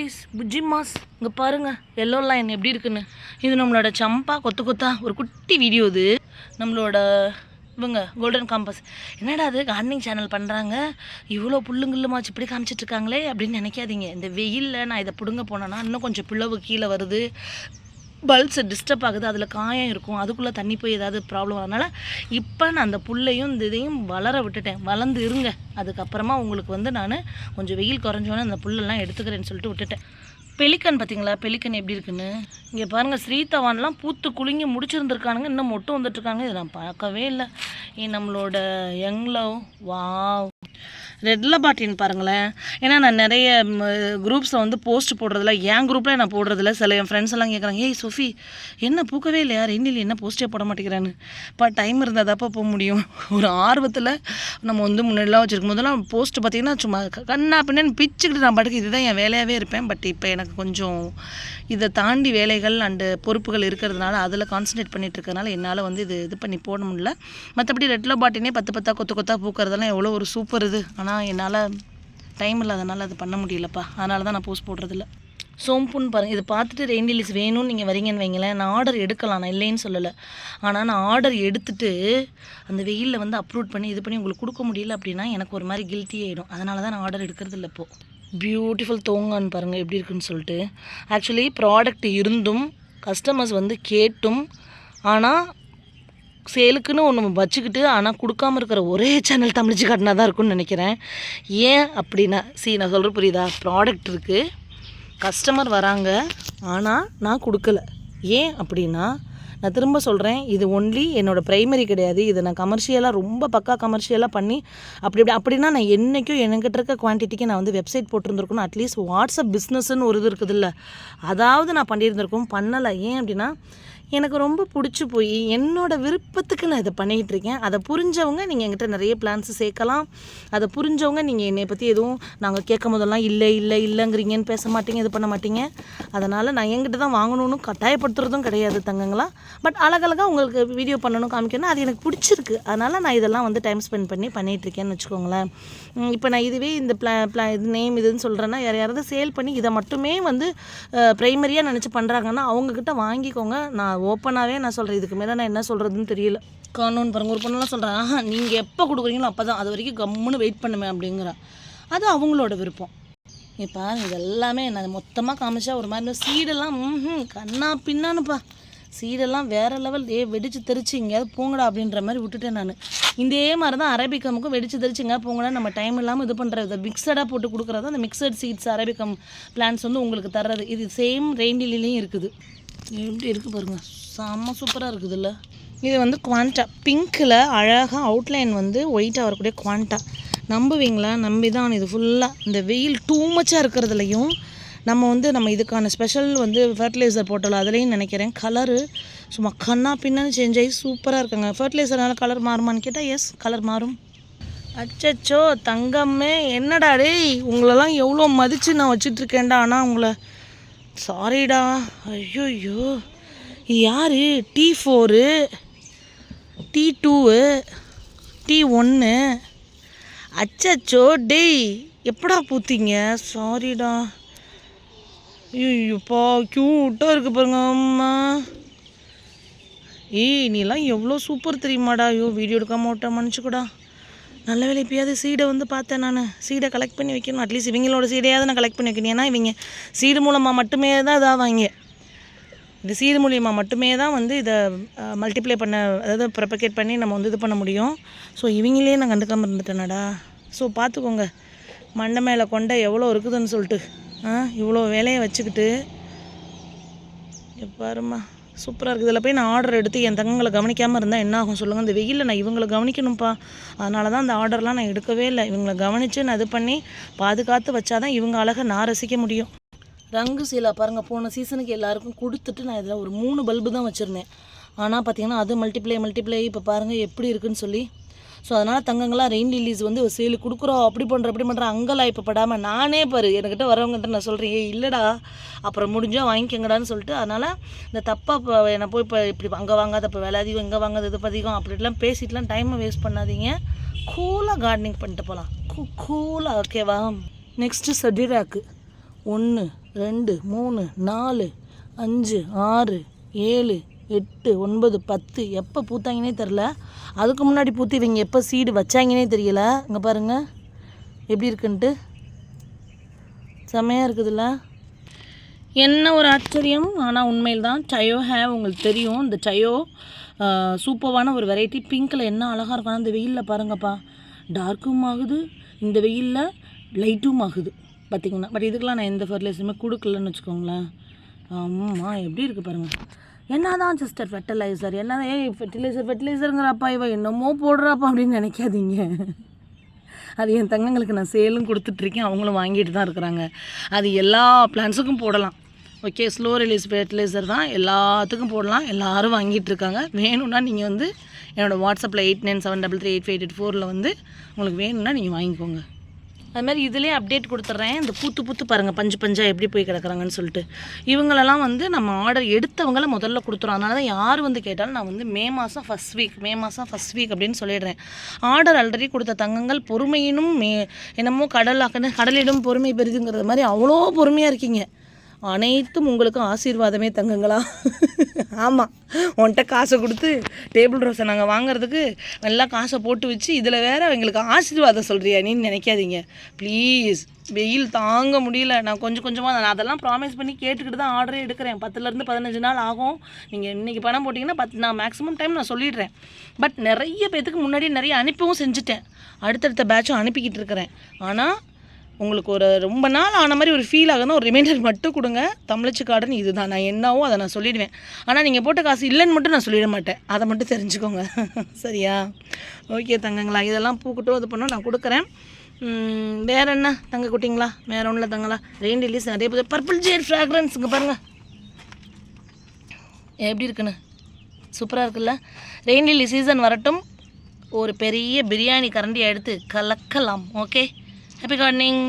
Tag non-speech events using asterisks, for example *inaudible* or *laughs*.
குட்டீஸ் புஜ்ஜிமாஸ் இங்கே பாருங்கள் எல்லோ லைன் எப்படி இருக்குன்னு. இது நம்மளோட சம்பா கொத்து கொத்தா ஒரு குட்டி வீடியோ இது. நம்மளோட இவங்க கோல்டன் காம்பஸ் என்னடா அது கார்டனிங் சேனல் பண்ணுறாங்க இவ்வளோ புல்லுங்குள்ளுமாச்சு இப்படி காமிச்சிட்டு இருக்காங்களே அப்படின்னு நினைக்காதீங்க. இந்த வெயிலில் நான் இதை பிடுங்க போனேன்னா இன்னும் கொஞ்சம் பிளவு கீழே வருது. பல்ஸ் டிஸ்டர்ப் ஆகுது அதில் காயம் இருக்கும் அதுக்குள்ளே தண்ணி போய் ஏதாவது ப்ராப்ளம் அதனால் இப்போ நான் அந்த புல்லையும் இந்த இதையும் வளர விட்டுட்டேன். வளர்ந்து இருங்க. அதுக்கப்புறமா உங்களுக்கு வந்து நான் கொஞ்சம் வெயில் குறைஞ்சோன்னே அந்த புல்லெல்லாம் எடுத்துக்கிறேன்னு சொல்லிட்டு விட்டுட்டேன். பெலிக்கன் பார்த்தீங்களா பெலிக்கன் எப்படி இருக்குன்னு? இங்கே பாருங்கள் ஸ்ரீதவான்லாம் பூத்து குலுங்கி முடிச்சிருந்துருக்கானுங்க. இன்னும் மொட்டும் வந்துட்டுருக்காங்க இதை நான் பார்க்கவே இல்லை. நம்மளோட யங் லவ் வாவ். ரெட்ல பாட்டின் பாருங்களேன். ஏன்னா நான் நிறைய குரூப்ஸில் வந்து போஸ்ட் போடுறதில்ல. என் குரூப்பில் நான் போடுறதில்ல. சில என் ஃப்ரெண்ட்ஸ் எல்லாம் கேட்குறாங்க ஏய் சோஃபி என்ன பூக்கவே இல்லையா? ரெண்டில் என்ன போஸ்ட்டே போட மாட்டேங்கிறான்னு. இப்போ டைம் இருந்தால் தான்ப்பா போக முடியும். ஒரு ஆர்வத்தில் நம்ம வந்து முன்னாடிலாம் வச்சுருக்கும் போதெல்லாம் போஸ்ட் பார்த்தீங்கன்னா சும்மா கண்ணா பின்னு பிச்சுக்கிட்டு நான் பாட்டுக்கு இதுதான் என் வேலையாகவே இருப்பேன். பட் இப்போ எனக்கு கொஞ்சம் இதை தாண்டி வேலைகள் அண்டு பொறுப்புகள் இருக்கிறதுனால அதில் கான்சன்ட்ரேட் பண்ணிட்டு இருக்கிறதுனால என்னால் வந்து இது இது பண்ணி போட முடியல. மற்றபடி ரெட்ல பாட்டினே பத்து பத்தா கொத்து கொத்தா பூக்கிறதெல்லாம் எவ்வளோ ஒரு சூப்பர் இது. ஆனால் ஆனால் என்னால் டைம் இல்லாதனால அது பண்ண முடியலப்பா. அதனால தான் நான் போஸ்ட் போடுறதில்ல. சோம்புன்னு பாருங்கள் இது பார்த்துட்டு ரெயின் லீஸ் வேணும்னு நீங்கள் வரீங்கன்னு வைங்களேன் நான் ஆர்டர் எடுக்கலாம் நான் இல்லைன்னு சொல்லலை. ஆனால் நான் ஆர்டர் எடுத்துட்டு அந்த வெயிலில் வந்து அப்லோட் பண்ணி இது பண்ணி உங்களுக்கு கொடுக்க முடியல அப்படின்னா எனக்கு ஒரு மாதிரி கில்ட்டி ஆகிடும் அதனால தான் நான் ஆர்டர் எடுக்கிறது இல்லை இப்போது பியூட்டிஃபுல் தோங்கான்னு பாருங்கள் எப்படி இருக்குன்னு சொல்லிட்டு. ஆக்சுவலி ப்ராடக்ட் இருந்தும் கஸ்டமர்ஸ் வந்து கேட்டும். ஆனால் சேலுக்குன்னு ஒன்று வச்சுக்கிட்டு ஆனால் கொடுக்காம இருக்கிற ஒரே சேனல் தமிழிச்சு காட்டினா தான் இருக்கும்னு நினைக்கிறேன். ஏன் அப்படின்னா சி நான் சொல்கிற புரியுதா? ப்ராடக்ட் இருக்குது கஸ்டமர் வராங்க ஆனால் நான் கொடுக்கல. ஏன் அப்படின்னா நான் திரும்ப சொல்கிறேன் இது ஒன்லி என்னோடய ப்ரைமரி கிடையாது. இதை நான் கமர்ஷியலாக ரொம்ப பக்கா கமர்ஷியலாக பண்ணி அப்படி இப்படி அப்படின்னா நான் என்றைக்கும் என்கிட்ட இருக்க குவான்டிட்டிக்கு நான் வந்து வெப்சைட் போட்டிருந்துருக்கணும். அட்லீஸ்ட் வாட்ஸ்அப் பிஸ்னஸ்ன்னு ஒரு இது இருக்குதுல்ல. அதாவது நான் பண்ணியிருந்திருக்கோம் பண்ணலை. ஏன் அப்படின்னா எனக்கு ரொம்ப பிடிச்சி போய் என்னோடய விருப்பத்துக்கு நான் இதை பண்ணிக்கிட்டு இருக்கேன். அதை புரிஞ்சவங்க நீங்கள் என்கிட்ட நிறைய பிளான்ஸ் சேர்க்கலாம். அதை புரிஞ்சவங்க நீங்கள் என்னை பற்றி எதுவும் நாங்கள் கேட்கும் போதெல்லாம் இல்லை இல்லை இல்லைங்கிறீங்கன்னு பேச மாட்டீங்க இது பண்ண மாட்டீங்க. அதனால் நான் என்கிட்ட தான் வாங்கணும்னு கட்டாயப்படுத்துறதும் கிடையாது தங்கங்களா. பட் அழகழகாக உங்களுக்கு வீடியோ பண்ணணும் காமிக்கணும் அது எனக்கு பிடிச்சிருக்கு. அதனால் நான் இதெல்லாம் வந்து டைம் ஸ்பெண்ட் பண்ணி பண்ணிகிட்டு இருக்கேன்னு வச்சுக்கோங்களேன். இப்போ நான் இதுவே இந்த பிளா பிளா இது நேம் இதுன்னு சொல்கிறேன்னா யார் யாராவது சேல் பண்ணி இதை மட்டுமே வந்து ப்ரைமரியாக நினச்சி பண்ணுறாங்கன்னா அவங்கக்கிட்ட வாங்கிக்கோங்க. நான் ஓப்பனாகவே நான் சொல்கிறேன் இதுக்கு மேலே நான் என்ன சொல்கிறதுன்னு தெரியல. கானூன் பாருங்க. ஒரு பொண்ணுலாம் சொல்கிறேன் ஆஹா நீங்கள் எப்போ கொடுக்குறீங்களோ அப்போ தான் அது வரைக்கும் கம்முன்னு வெயிட் பண்ணுமே அப்படிங்கிறா. அது அவங்களோட விருப்பம். இப்போ இதெல்லாமே நான் மொத்தமாக காமிச்சா ஒரு மாதிரி சீடெல்லாம் ம் கண்ணா பின்னானுப்பா. சீடெல்லாம் வேறு லெவல் ஏ வெடிச்சு தெரிச்சு எங்கேயாவது போங்கடா அப்படின்ற மாதிரி விட்டுட்டேன் நான். இதே மாதிரி தான் அரபிக்கமுக்கும் வெடிச்சு தெரிச்சு எங்கேயாவது போங்கடா நம்ம டைம் இல்லாமல் இது பண்ணுறது மிக்சடாக போட்டு கொடுக்குறது அந்த மிக்சட் சீட்ஸ் அரபிக்கம் பிளான்ஸ் வந்து உங்களுக்கு தர்றது. இது சேம் ரெயின்டிலையும் இருக்குது. எப்படி இருக்குது பாருங்கள் செம்ம சூப்பராக இருக்குதுல்ல. இது வந்து குவான்டா பிங்க்கில் அழகாக அவுட்லைன் வந்து ஒயிட்டாக வரக்கூடிய குவான்டா நம்புவீங்களா? நம்பி தான் இது ஃபுல்லாக இந்த வெயில் டூ மச்சாக இருக்கிறதுலையும் நம்ம வந்து நம்ம இதுக்கான ஸ்பெஷல் வந்து ஃபர்டிலைசர் போட்டோம் அதுலேயும் நினைக்கிறேன். கலரு சும்மா கண்ணா பின்னான்னு சேஞ்ச் ஆகி சூப்பராக இருக்குங்க. ஃபர்டிலைசர்னால கலர் மாறுமான்னு கேட்டால் எஸ் கலர் மாறும். அச்சச்சோ தங்கம்மே என்னடா டேய் உங்களெல்லாம் எவ்வளோ மதித்து நான் வச்சுட்ருக்கேன்டா ஆனால் உங்களை சாரிடா ஐயோயோ. இது யார்? D four D two D ஒன்று அச்சச்சோ டேய். எப்படா பூத்தீங்க? சாரிடா ஐயோப்பா க்யூட்டாக இருக்கு பாருங்க அம்மா. ஏய் நீலாம் எவ்வளோ சூப்பர் தெரியுமாடா. ஐயோ வீடியோ எடுக்காம விட்ட மன்னிச்சுக்கூடா. நல்ல வேலை இப்பயாவது சீடை வந்து பார்த்தேன் நான். சீடை கலெக்ட் பண்ணி வைக்கணும். அட்லீஸ்ட் இவங்களோட சீடையாவது நான் கலெக்ட் பண்ணி வைக்கணும். ஏன்னா இவங்க சீடு மூலமாக மட்டுமே தான் இதாவாங்க இந்த சீடு மூலியமாக மட்டுமே தான் வந்து இதை மல்டிப்ளை பண்ண அதாவது ப்ரப்பகேட் பண்ணி நம்ம வந்து இது பண்ண முடியும். ஸோ இவங்களே நான் கண்டுக்காமல் இருந்துட்டேனடா. ஸோ பார்த்துக்கோங்க. மண்டை மேலே கொண்ட எவ்வளோ இருக்குதுன்னு சொல்லிட்டு. ஆ இவ்வளோ வேலையை வச்சுக்கிட்டு. எப்பாருமா சூப்பராக இருக்குது. இதில் போய் நான் ஆர்டர் எடுத்து என் தங்கங்களை கவனிக்காமல் இருந்தால் என்ன ஆகும் சொல்லுங்கள் இந்த வெயிலில் நான் இவங்களை கவனிக்கணும்ப்பா அதனால தான் அந்த ஆர்டர்லாம் நான் எடுக்கவே இல்லை. இவங்களை கவனித்து நான் இது பண்ணி பாதுகாத்து வச்சாதான் இவங்க அழகை நான் ரசிக்க முடியும். ரங்கு சீலா பாருங்கள் போன சீசனுக்கு எல்லாருக்கும் கொடுத்துட்டு நான் இதில் ஒரு மூணு பல்பு தான் வச்சுருந்தேன். ஆனால் பார்த்தீங்கன்னா அது மல்டிப்ளை மல்டிப்ளை இப்போ பாருங்கள் எப்படி இருக்குன்னு சொல்லி ஸோ அதனால் தங்கங்கள்லாம் ரெயின் லில்லிஸ் வந்து சேலு கொடுக்குறோம். அப்படி பண்ணுற அப்படி பண்ணுறோம் அங்கெல்லாம் இப்போ படாமல் நானே பாரு என்கிட்ட வரவங்ககிட்ட நான் சொல்கிறேன் ஏ இல்லைடா. அப்புறம் முடிஞ்சால் வாங்கிக்கங்கடான்னு சொல்லிட்டு அதனால் இந்த தப்பாக இப்போ என்னை போய் இப்போ இப்படி அங்கே வாங்காத இப்போ வேலை அதிகம் இங்கே வாங்காத இது அதிகம் அப்படிலாம் பேசிட்டுலாம் டைமை வேஸ்ட் பண்ணாதீங்க. கூலாக கார்டனிங் பண்ணிட்டு போகலாம் கூ கூலாக ஓகேவா நெக்ஸ்ட்டு சடிராக்கு ஒன்று ரெண்டு மூணு நாலு அஞ்சு ஆறு ஏழு எட்டு ஒன்பது பத்து எப்போ பூத்தாங்கன்னே தெரில அதுக்கு முன்னாடி பூத்து இவங்க எப்போ சீடு வச்சாங்கன்னே தெரியல. இங்கே பாருங்கள் எப்படி இருக்குன்ட்டு. செம்மையாக இருக்குதுல்ல. என்ன ஒரு ஆச்சரியம்? ஆனால் உண்மையில் தான் சயோ ஹேவ் உங்களுக்கு தெரியும். இந்த சயோ சூப்பரான ஒரு வெரைட்டி பிங்க்கில் என்ன அழகாக இருக்கும். அந்த வெயிலில் பாருங்கப்பா. டார்க்கும் ஆகுது. இந்த வெயிலில் லைட்டும் ஆகுது. பார்த்தீங்கன்னா பட் இதுக்கெலாம் நான் எந்த ஃபர்டிலைசருமே கொடுக்கலன்னு வச்சுக்கோங்களேன். ஆமாம் எப்படி இருக்குது பாருங்கள் என்னதான் சிஸ்டர் ஃபெர்டிலைசர் என்ன ஏய் ஃபெர்டிலைசர் ஃபெர்டிலைசருங்கிறப்பா இவ என்னமோ போடுறாப்பா அப்படின்னு நினைக்காதீங்க. அது என் தங்கங்களுக்கு நான் சேலும் கொடுத்துட்ருக்கேன். அவங்களும் வாங்கிட்டு தான் இருக்கிறாங்க. அது எல்லா பிளான்ஸுக்கும் போடலாம். ஓகே ஸ்லோ ரிலீஸ் ஃபெர்டிலைசர் தான். எல்லாத்துக்கும் போடலாம். எல்லாரும் வாங்கிட்டு இருக்காங்க. வேணும்னா நீங்கள் வந்து என்னோடய வாட்ஸ்அப்பில் eight nine seven double three eight five eight ஃபோரில் வந்து உங்களுக்கு வேணும்னா நீங்கள் வாங்கிக்கோங்க. அது மாதிரி இதுலேயே அப்டேட் கொடுத்துட்றேன் இந்த பூத்து பூத்து பாருங்கள் பஞ்சு பஞ்சாக எப்படி போய் கிடக்குறாங்கன்னு சொல்லிட்டு. இவங்களெல்லாம் வந்து நம்ம ஆர்டர் எடுத்தவங்கள முதல்ல கொடுத்துறோம். அதனால தான் யார் வந்து கேட்டாலும் நான் வந்து மே மாதம் ஃபஸ்ட் வீக் மே மாதம் ஃபஸ்ட் வீக் அப்படின்னு சொல்லிடுறேன். ஆர்டர் ஆல்ரெடி கொடுத்த தங்கங்கள் பொறுமையினும் மே என்னமோ கடலாக்கன்னு கடலிடும் பொறுமை பெரிதுங்கிறது மாதிரி அவ்வளோ பொறுமையாக இருக்கீங்க. அனைத்தும் உங்களுக்கு ஆசீர்வாதமே தங்குங்களா? ஆமாம் உன்கிட்ட காசை கொடுத்து டேபிள் ரோஸை நாங்கள் வாங்குறதுக்கு நல்லா காசை போட்டு வச்சு இதில் வேற எங்களுக்கு ஆசீர்வாதம் சொல்கிறியா நீன்னு நினைக்காதீங்க. ப்ளீஸ் வெயில் தாங்க முடியல. நான் கொஞ்சம் கொஞ்சமாக நான் அதெல்லாம் ப்ராமிஸ் பண்ணி கேட்டுக்கிட்டு தான் ஆர்டரே எடுக்கிறேன். பத்துலேருந்து பதினஞ்சு நாள் ஆகும். நீங்கள் இன்றைக்கி பணம் போட்டிங்கன்னா பத்து நான் மேக்ஸிமம் டைம் நான் சொல்லிடுறேன். பட் நிறைய பேத்துக்கு முன்னாடி நிறைய அனுப்பவும் செஞ்சுட்டேன். அடுத்தடுத்த பேட்சும் அனுப்பிக்கிட்டு இருக்கிறேன். ஆனால் உங்களுக்கு ஒரு ரொம்ப நாள் ஆன மாதிரி ஒரு ஃபீல் ஆகுதுன்னா ஒரு ரிமைண்டர் மட்டும் கொடுங்க. தமிழச்சி கார்டன் இதுதான். நான் என்னவோ அதை நான் சொல்லிடுவேன். ஆனால் நீங்கள் போட்ட காசு இல்லைன்னு மட்டும் நான் சொல்லிட மாட்டேன். அதை மட்டும் தெரிஞ்சுக்கோங்க. *laughs* சரியா? ஓகே தங்கங்களா. இதெல்லாம் பூக்கட்டும் இது பண்ணோம் நான் கொடுக்குறேன். வேறு வேற என்ன? தங்க குட்டிங்களா? வேற ஒன்றும் இல்லை தங்களா ரெயின் ரிலீஸ் நிறைய புது பர்பிள் ஜேட் ஃப்ராக்ரன்ஸ் இங்கே பாருங்கள் எப்படி இருக்குன்னு? சூப்பராக இருக்குல்ல? ரெயின் லில்லி சீசன் வரட்டும். ஒரு பெரிய பிரியாணி கரண்டியை எடுத்து கலக்கலாம் ஓகே ஹாப்பி கார்டனிங்